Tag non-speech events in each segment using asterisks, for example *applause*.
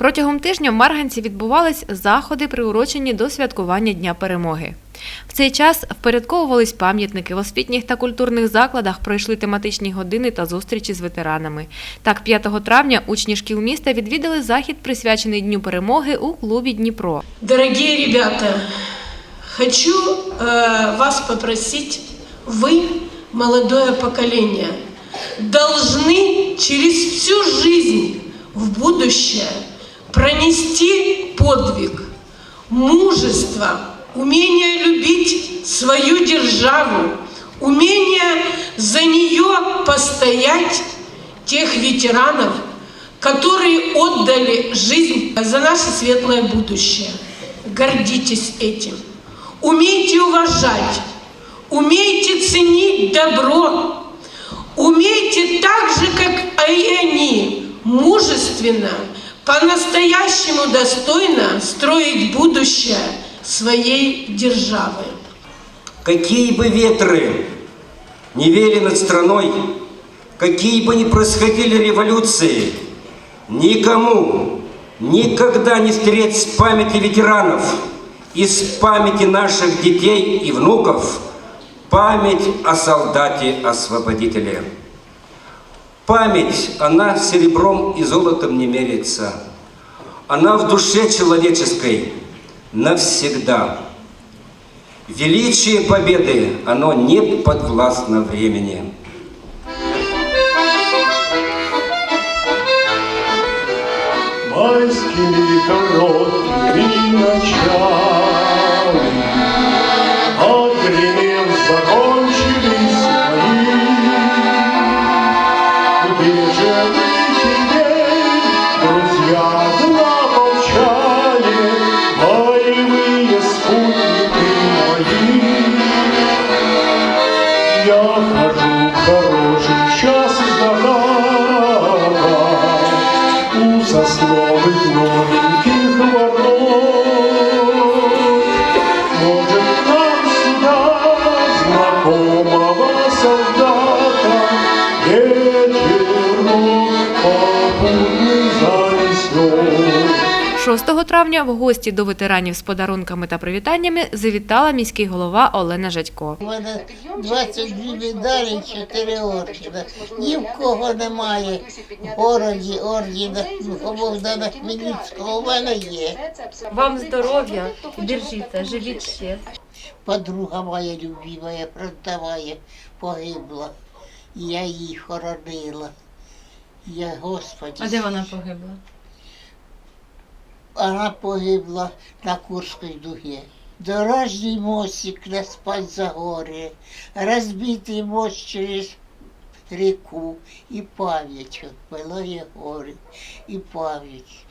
Протягом тижня в Марганці відбувались заходи, приурочені до святкування Дня перемоги. В цей час впорядковувались пам'ятники в освітніх та культурних закладах, пройшли тематичні години та зустрічі з ветеранами. Так, 5 травня учні шкіл міста відвідали захід, присвячений Дню перемоги у клубі Дніпро. Дорогие ребята, хочу э, вас попросить, вы, молодое поколение, должны через всю жизнь в будущее пронести подвиг, мужество, умение любить свою державу, умение за нее постоять тех ветеранов, которые отдали жизнь за наше светлое будущее. Гордитесь этим. Умейте уважать, умейте ценить добро, умейте так же, как и они, мужественно, по-настоящему достойно строить будущее своей державы. Какие бы ветры не вели над страной, какие бы ни происходили революции, никому никогда не стереть с памяти ветеранов и с памяти наших детей и внуков память о солдате-освободителе. Память, она серебром и золотом не меряется. Она в душе человеческой навсегда. Величие победы, оно не подвластно времени. майскими короткими ночами Senhor. 6 травня в гості до ветеранів з подарунками та привітаннями завітала міський голова Олена Жадько. У мене 22 медалі, 4 ордена. Ні в кого немає в городі ордена Богдана Хмельницького. У мене є. Вам здоров'я, держіться, живіть ще. Подруга моя любимая, фронтовая, погибла. Я її хоронила. Я, Господи, А де вона погибла? Вона погибла на Курській дуге. Дорожній мостик на Спальзагорі, розбитий мост через реку і пам'ять Белої гори, і пам'ять.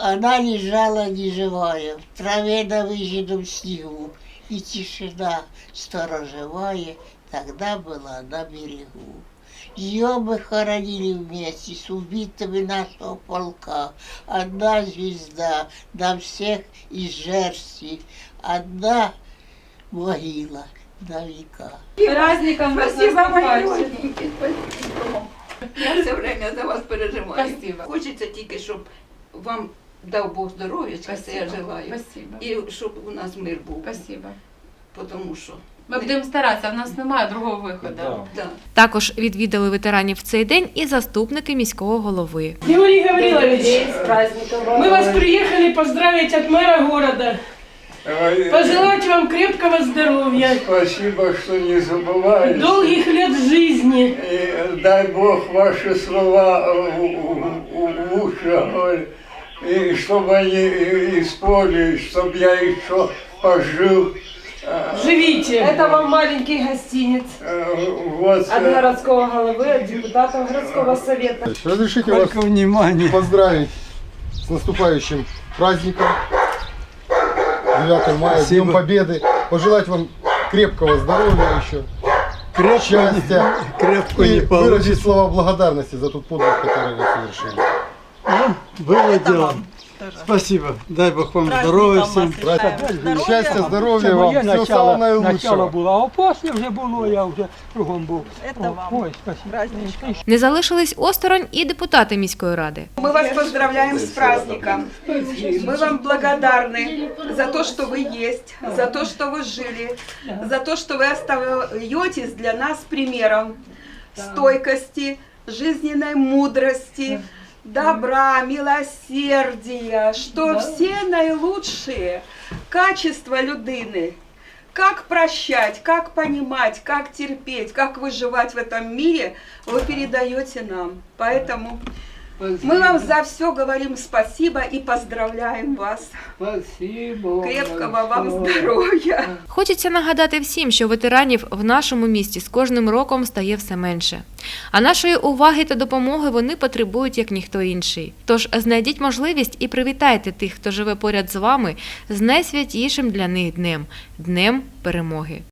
Она лежала неживая, в траве на выжженном снегу, и тишина сторожевая тогда была на берегу. Ее мы хоронили вместе с убитыми нашего полка. Одна звезда на всех из жерстей, одна могила на века. Праздником Спасибо, мои спасибо. Я все время за вас переживаю. Спасибо. Хочеться тільки, щоб вам дав Бог здоров'ячка, це я желаю. Спасибо. І щоб у нас мир був. Спасибо. Тому що. Ми будемо старатися, в нас немає другого виходу. Да. Також відвідали ветеранів в цей день і заступники міського голови. Георгий Гаврилович, мы вас приехали поздравить от мэра города. Ой, Пожелать вам крепкого здоровья, Спасибо, что не забываете. долгих лет жизни. И дай Бог ваши слова в, в- в уши, ой, и чтобы они и- исполнились, чтобы я еще пожил. Живите. Это вам маленький гостиниц э, Вот, от э, городского головы, от депутатов городского совета. Разрешите вас внимания. поздравить с наступающим праздником 9 мая, с Днем Победы. Пожелать вам крепкого здоровья еще, счастья *laughs* крепко и выразить слова благодарности за тот подвиг, который вы совершили. Было дело. Спасибо. Дай Бог вам здоров'я всім. Счастья, здоровья Це вам, моє всего начало, самого начало наилучшего. було, а після вже було, я вже кругом був. О, Ой, спасибо. Не залишились осторонь і депутати міської ради. Мы вас поздравляем с праздником. Мы вам благодарны за то, что вы есть, за то, что вы жили, за то, что вы остаетесь для нас примером стойкости, жизненной мудрости, добра, милосердия, что все наилучшие качества людины, как прощать, как понимать, как терпеть, как выживать в этом мире, вы передаете нам. Поэтому мы вам за все говорим спасибо и поздравляем вас. Спасибо. Крепкого вам здоровья. Хочеться нагадати всім, що ветеранів в нашому місті з кожним роком стає все менше. А нашої уваги та допомоги вони потребують як ніхто інший. Тож знайдіть можливість і привітайте тих, хто живе поряд з вами з найсвятішим для них днем днем перемоги.